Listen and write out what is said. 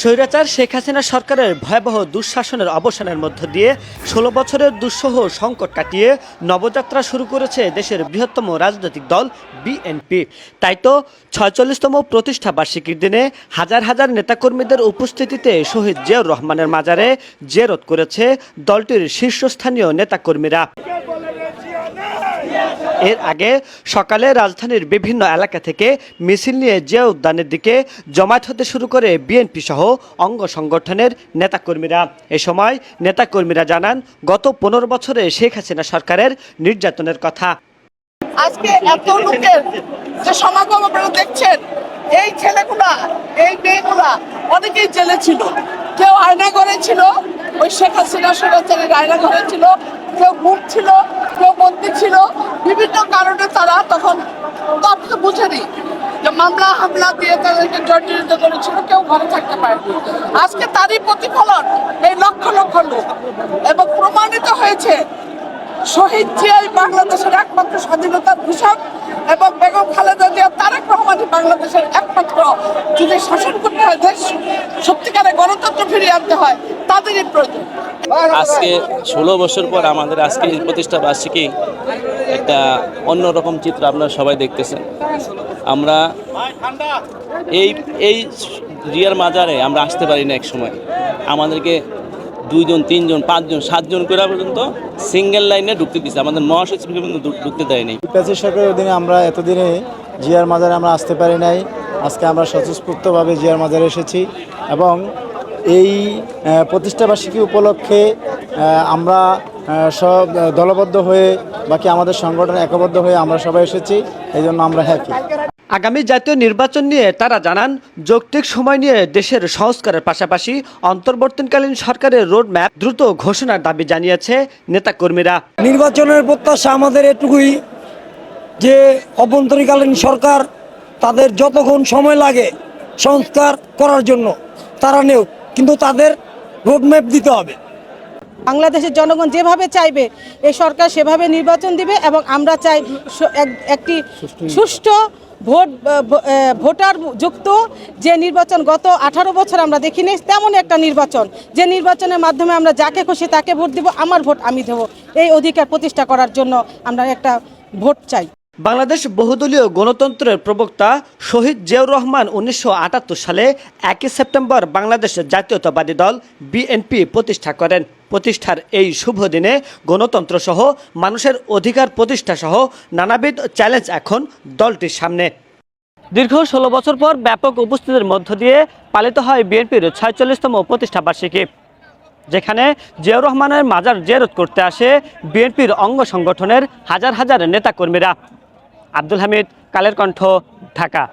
স্বৈরাচার শেখ হাসিনা সরকারের ভয়াবহ দুঃশাসনের অবসানের মধ্য দিয়ে ষোলো বছরের দুঃসহ সংকট কাটিয়ে নবযাত্রা শুরু করেছে দেশের বৃহত্তম রাজনৈতিক দল বিএনপি। তাই তো ছয়চল্লিশতম প্রতিষ্ঠা বার্ষিকীর দিনে হাজার হাজার নেতাকর্মীদের উপস্থিতিতে শহীদ জিয়াউর রহমানের মাজারে জেরত করেছে দলটির শীর্ষস্থানীয় নেতাকর্মীরা। এর আগে সকালে রাজধানীর বিভিন্ন এলাকা থেকে মিছিল নিয়ে জিয়া উদ্যানের দিকে জমায়েত হতে শুরু করে বিএনপি সহ অঙ্গ সংগঠনের নেতাকর্মীরা। এ সময় নেতাকর্মীরা জানান, গত পনেরো বছরে শেখ হাসিনা সরকারের নির্যাতনের কথা। আজকে এত লোকের যে সমাগম আপনারা দেখছেন, এই ছেলেগুলা, এই মেয়েগুলা অনেকেই জেলে ছিল। কেউ আয়না ঘরে ছিল ওই শেখ হাসিনা সরাচারের আয়না ঘরে ছিল কেউ মুখ ছিল, কেউ বন্দি ছিল। বিভিন্ন কারণে তারা তখন তথ্য বুঝেনি যে মামলা, হামলা দিয়ে তাদেরকে জর্জরিত করেছিল, কেউ ঘরে থাকতে পারেনি। আজকে তারই প্রতিফলন এই লক্ষ লক্ষ লোক। এবং প্রমাণিত হয়েছে, শহীদ জিয়াই বাংলাদেশের একমাত্র স্বাধীনতার ঘোষক এবং বেগম খালেদা জিয়া তারেক রহমানই বাংলাদেশের একমাত্র যদি শাসন করতে হয়, দেশ সত্যিকারে গণতন্ত্র ফিরিয়ে আনতে হয় আজকে ষোলো বছর পর আমাদের আজকে এই প্রতিষ্ঠা বার্ষিকী একটা অন্যরকম চিত্র আপনারা সবাই দেখতেছেন। আমরা এই এই রিয়ার মাজারে আমরা আসতে পারি না এক সময় আমাদেরকে দুইজন তিনজন পাঁচজন সাতজন করে পর্যন্ত সিঙ্গেল লাইনে ঢুকতে দিচ্ছে আমাদের মহাসচিবকে পর্যন্ত ঢুকতে দেয় নাই। পিপাসী সরকারের অধীনে আমরা এতদিনে জিয়ার মাজারে আমরা আসতে পারি নাই। আজকে আমরা স্বতঃস্ফূর্তভাবে জিয়ার মাজারে এসেছি এবং এই প্রতিষ্ঠাবার্ষিকী উপলক্ষে আমরা সব দলবদ্ধ হয়ে বাকি আমাদের সংগঠন একবদ্ধ হয়ে আমরা সবাই এসেছি এই জন্য আমরা হ্যাপি আগামী জাতীয় নির্বাচন নিয়ে তারা জানান যৌক্তিক সময় নিয়ে দেশের সংস্কারের পাশাপাশি অন্তর্বর্তীকালীন সরকারের রোডম্যাপ দ্রুত ঘোষণার দাবি জানিয়েছে নেতাকর্মীরা। নির্বাচনের প্রত্যাশা আমাদের এটুকুই যে অভ্যন্তরীণকালীন সরকার তাদের যতক্ষণ সময় লাগে সংস্কার করার জন্য তারা নেও কিন্তু তাদের রোডম্যাপ দিতে হবে। বাংলাদেশের জনগণ যেভাবে চাইবে এই সরকার সেভাবে নির্বাচন দিবে এবং আমরা চাই এক- একটি সুষ্ঠু ভোট ভোটার যুক্ত। যে নির্বাচন গত আঠারো বছর আমরা দেখিনি তেমন একটা নির্বাচন। যে নির্বাচনের মাধ্যমে আমরা যাকে খুশি তাকে ভোট দিব আমার ভোট আমি দেব। এই অধিকার প্রতিষ্ঠা করার জন্য আমরা একটা ভোট চাই। বাংলাদেশ বহুদলীয় গণতন্ত্রের প্রবক্তা শহীদ জিয়াউর রহমান উনিশশো আটাত্তর সালে একই সেপ্টেম্বর বাংলাদেশ জাতীয়তাবাদী দল বিএনপি প্রতিষ্ঠা করেন। প্রতিষ্ঠার এই শুভ দিনে গণতন্ত্র সহ মানুষের অধিকার প্রতিষ্ঠা সহ নানাবিধ চ্যালেঞ্জ এখন দলটির সামনে। দীর্ঘ ষোলো বছর পর ব্যাপক উপস্থিতির মধ্য দিয়ে পালিত হয় বিএনপির ছয়চল্লিশতম প্রতিষ্ঠা বার্ষিকী। যেখানে জিয়াউর রহমানের মাজার জেরত করতে আসে বিএনপির অঙ্গ সংগঠনের হাজার হাজার নেতাকর্মীরা। আব্দুল হামিদ কালের কণ্ঠ ঢাকা।